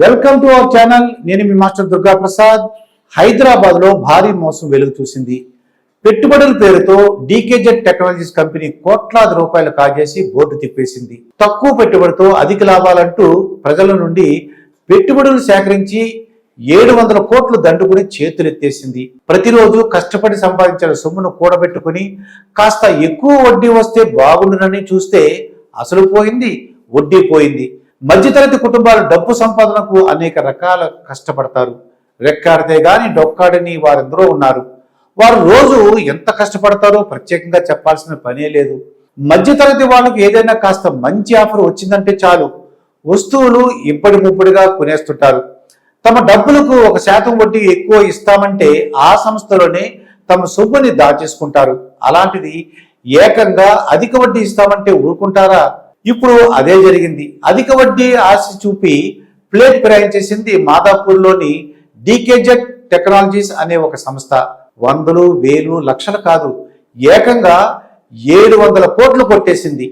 Welcome to our channel నేను మీ master Durga Prasad. హైదరాబాద్లో భారీ మోసం వెలుగు చూసింది. పెట్టుబడుల పేరుతో డీకేజెడ్ టెక్నాలజీస్ కంపెనీ కోట్లాది రూపాయలు కాజేసి బోర్డు తిప్పేసింది. తక్కువ పెట్టుబడితో అధిక లాభాలంటూ ప్రజల నుండి పెట్టుబడులు సేకరించి ఏడు వందల కోట్లు దండుకుని చేతులెత్తేసింది. ప్రతిరోజు కష్టపడి సంపాదించిన సొమ్మును కూడబెట్టుకుని కాస్త ఎక్కువ వడ్డీ వస్తే బాగుండునని చూస్తే అసలు పోయింది వడ్డీ పోయింది. మధ్యతరగతి కుటుంబాలు డబ్బు సంపాదనకు అనేక రకాల కష్టపడతారు. రెక్కాడితే గాని డొక్కాడని వారెందరో ఉన్నారు. వారు రోజు ఎంత కష్టపడతారో ప్రత్యేకంగా చెప్పాల్సిన పనే లేదు. మధ్యతరగతి వాళ్ళకు ఏదైనా కాస్త మంచి ఆఫర్ వచ్చిందంటే చాలు. వస్తువులు ఇప్పటి ముప్పటిగా కొనేస్తుంటారు. తమ డబ్బులకు ఒక శాతం వడ్డీ ఎక్కువ ఇస్తామంటే ఆ సంస్థలోనే తమ సొమ్ముని దాచేసుకుంటారు. అలాంటిది ఏకంగా అధిక వడ్డీ ఇస్తామంటే ఊరుకుంటారా? ఇప్పుడు అదే జరిగింది. అధిక వడ్డీ ఆశ చూపి ప్లేట్ ప్రయాణించేసింది మాదాపూర్లోని డీకేజెడ్ టెక్నాలజీస్ అనే ఒక సంస్థ. వందలు వేలు లక్షలు కాదు. ఏకంగా ఏడు వందల కోట్లు కొట్టేసింది.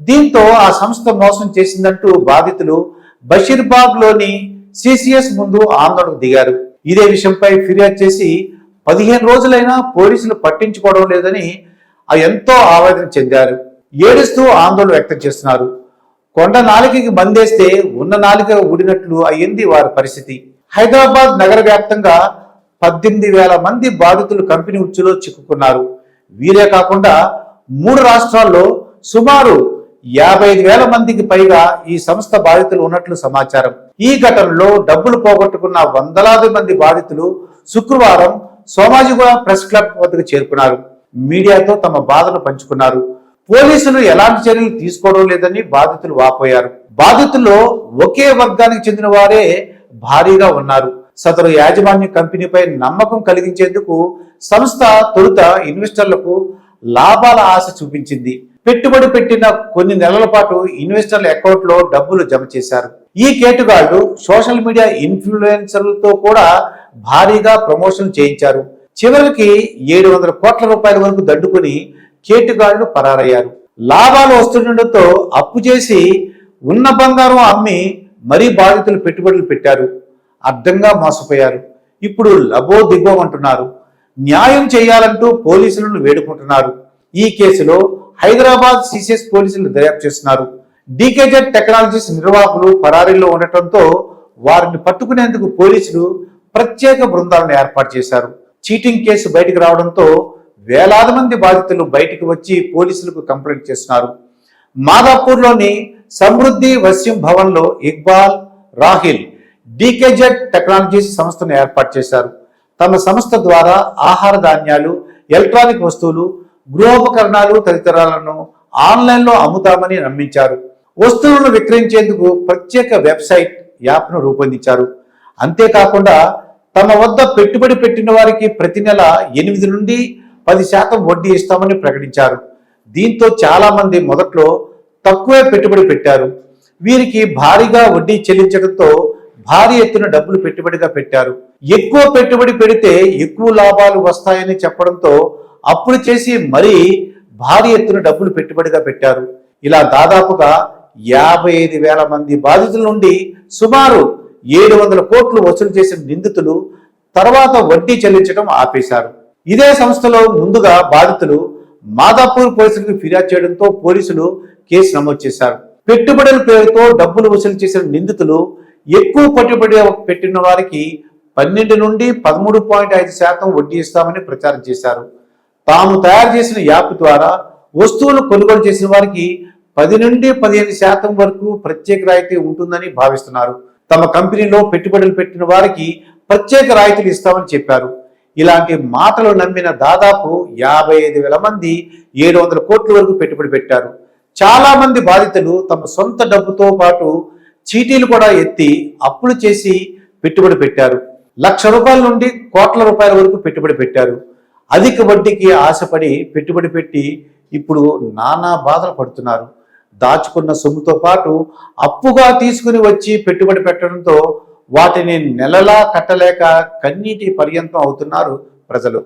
దీంతో ఆ సంస్థ మోసం చేసిందంటూ బాధితులు బషీర్బాగ్లోని సిసిఎస్ ముందు ఆందోళనకు దిగారు. ఇదే విషయంపై ఫిర్యాదు చేసి పదిహేను రోజులైనా పోలీసులు పట్టించుకోవడం లేదని ఎంతో ఆవేదన చెందారు. ఏడుస్తూ ఆందోళన వ్యక్తం చేస్తున్నారు. కొండ నాలికకి మందేస్తే ఉన్న నాలిక ఊడినట్లు అయ్యింది వారి పరిస్థితి. హైదరాబాద్ నగర వ్యాప్తంగా పద్దెనిమిది వేల మంది బాధితులు కంపెనీ ఉచ్చులో చిక్కుకున్నారు. వీరే కాకుండా మూడు రాష్ట్రాల్లో సుమారు యాభై ఐదు వేల మందికి పైగా ఈ సంస్థ బాధితులు ఉన్నట్లు సమాచారం. ఈ ఘటనలో డబ్బులు పోగొట్టుకున్న వందలాది మంది బాధితులు శుక్రవారం సోమాజిగూడ ప్రెస్ క్లబ్ వద్దకు చేరుకున్నారు. మీడియాతో తమ బాధను పంచుకున్నారు. పోలీసులు ఎలాంటి చర్యలు తీసుకోవడం లేదని బాధితులు వాపోయారు. బాధితుల్లో ఒకే వర్గానికి చెందిన వారే భారీగా ఉన్నారు. సదరు యాజమాన్య కంపెనీపై నమ్మకం కలిగించేందుకు సంస్థ తొలుత ఇన్వెస్టర్లకు లాభాల ఆశ చూపించింది. పెట్టుబడి పెట్టిన కొన్ని నెలల పాటు ఇన్వెస్టర్ల అకౌంట్లో డబ్బులు జమ చేశారు. ఈ కేటుగాళ్ళు సోషల్ మీడియా ఇన్ఫ్లుయెన్సర్లతో కూడా భారీగా ప్రమోషన్ చేయించారు. చివరికి ఏడు వందల కోట్ల రూపాయల వరకు దడ్డుకుని కేటుగాళ్ళు పరారయ్యారు. లాభాలు వస్తుండటంతో అప్పు చేసి ఉన్న బంగారం అమ్మి మరీ బాధితులు పెట్టుబడులు పెట్టారు. అర్థంగా మోసపోయారు. ఇప్పుడు లబో దిగో అంటున్నారు. న్యాయం చేయాలంటూ పోలీసులను వేడుకుంటున్నారు. ఈ కేసులో హైదరాబాద్ సిసిఎస్ పోలీసులు దర్యాప్తు చేస్తున్నారు. డీకేజెడ్ టెక్నాలజీస్ నిర్వాహకులు పరారీలో ఉండటంతో వారిని పట్టుకునేందుకు పోలీసులు ప్రత్యేక బృందాలను ఏర్పాటు చేశారు. చీటింగ్ కేసు బయటకు రావడంతో వేలాది మంది బాధితులు బయటికి వచ్చి పోలీసులకు కంప్లైంట్ చేస్తున్నారు. మాదాపూర్లోని సమృద్ధి వస్యం భవన్లో ఇక్బాల్ రాహిల్ డీకేజెడ్ టెక్నాలజీస్ సంస్థను ఏర్పాటు చేశారు. తమ సంస్థ ద్వారా ఆహార ధాన్యాలు ఎలక్ట్రానిక్ వస్తువులు గృహోపకరణాలు తదితరాలను ఆన్లైన్లో అమ్ముతామని నమ్మించారు. వస్తువులను విక్రయించేందుకు ప్రత్యేక వెబ్సైట్ యాప్ను రూపొందించారు. అంతేకాకుండా తమ వద్ద పెట్టుబడి పెట్టిన వారికి ప్రతి నెల ఎనిమిది నుండి పది శాతం వడ్డీ ఇస్తామని ప్రకటించారు. దీంతో చాలామంది మొదట్లో తక్కువే పెట్టుబడి పెట్టారు. వీరికి భారీగా వడ్డీ చెల్లించడంతో భారీ ఎత్తున డబ్బులు పెట్టుబడిగా పెట్టారు. ఎక్కువ పెట్టుబడి పెడితే ఎక్కువ లాభాలు వస్తాయని చెప్పడంతో అప్పులు చేసి మరీ భారీ ఎత్తున డబ్బులు పెట్టుబడిగా పెట్టారు. ఇలా దాదాపుగా యాభై ఐదు వేల మంది బాధితుల నుండి సుమారు ఏడు వందల కోట్లు వసూలు చేసిన నిందితులు తర్వాత వడ్డీ చెల్లించడం ఆపేశారు. ఇదే సంస్థలో ముందుగా బాధితులు మాదాపూర్ పోలీసులకు ఫిర్యాదు చేయడంతో పోలీసులు కేసు నమోదు చేశారు. పెట్టుబడుల పేరుతో డబ్బులు వసూలు చేసిన నిందితులు ఎక్కువ పెట్టుబడి పెట్టిన వారికి పన్నెండు నుండి పదమూడు పాయింట్ ఐదు శాతం వడ్డీ ఇస్తామని ప్రచారం చేశారు. తాము తయారు చేసిన యాప్ ద్వారా వస్తువులు కొనుగోలు చేసిన వారికి పది నుండి పదిహేను శాతం వరకు ప్రత్యేక రాయితీ ఉంటుందని భావిస్తున్నారు. తమ కంపెనీలో పెట్టుబడులు పెట్టిన వారికి ప్రత్యేక రాయితీలు ఇస్తామని చెప్పారు. ఇలాంటి మాటలు నమ్మిన దాదాపు యాభై ఐదు వేల మంది ఏడు వందల కోట్ల వరకు పెట్టుబడి పెట్టారు. చాలా మంది బాధితులు తమ సొంత డబ్బుతో పాటు చీటీలు కూడా ఎత్తి అప్పులు చేసి పెట్టుబడి పెట్టారు. లక్ష రూపాయల నుండి కోట్ల రూపాయల వరకు పెట్టుబడి పెట్టారు. అధిక వడ్డీకి ఆశపడి పెట్టుబడి పెట్టి ఇప్పుడు నానా బాధలు పడుతున్నారు. దాచుకున్న సొమ్ముతో పాటు అప్పుగా తీసుకుని వచ్చి పెట్టుబడి పెట్టడంతో వాటిని నెలలా కట్టలేక కన్నీటి పర్యంతం అవుతున్నారు ప్రజలు.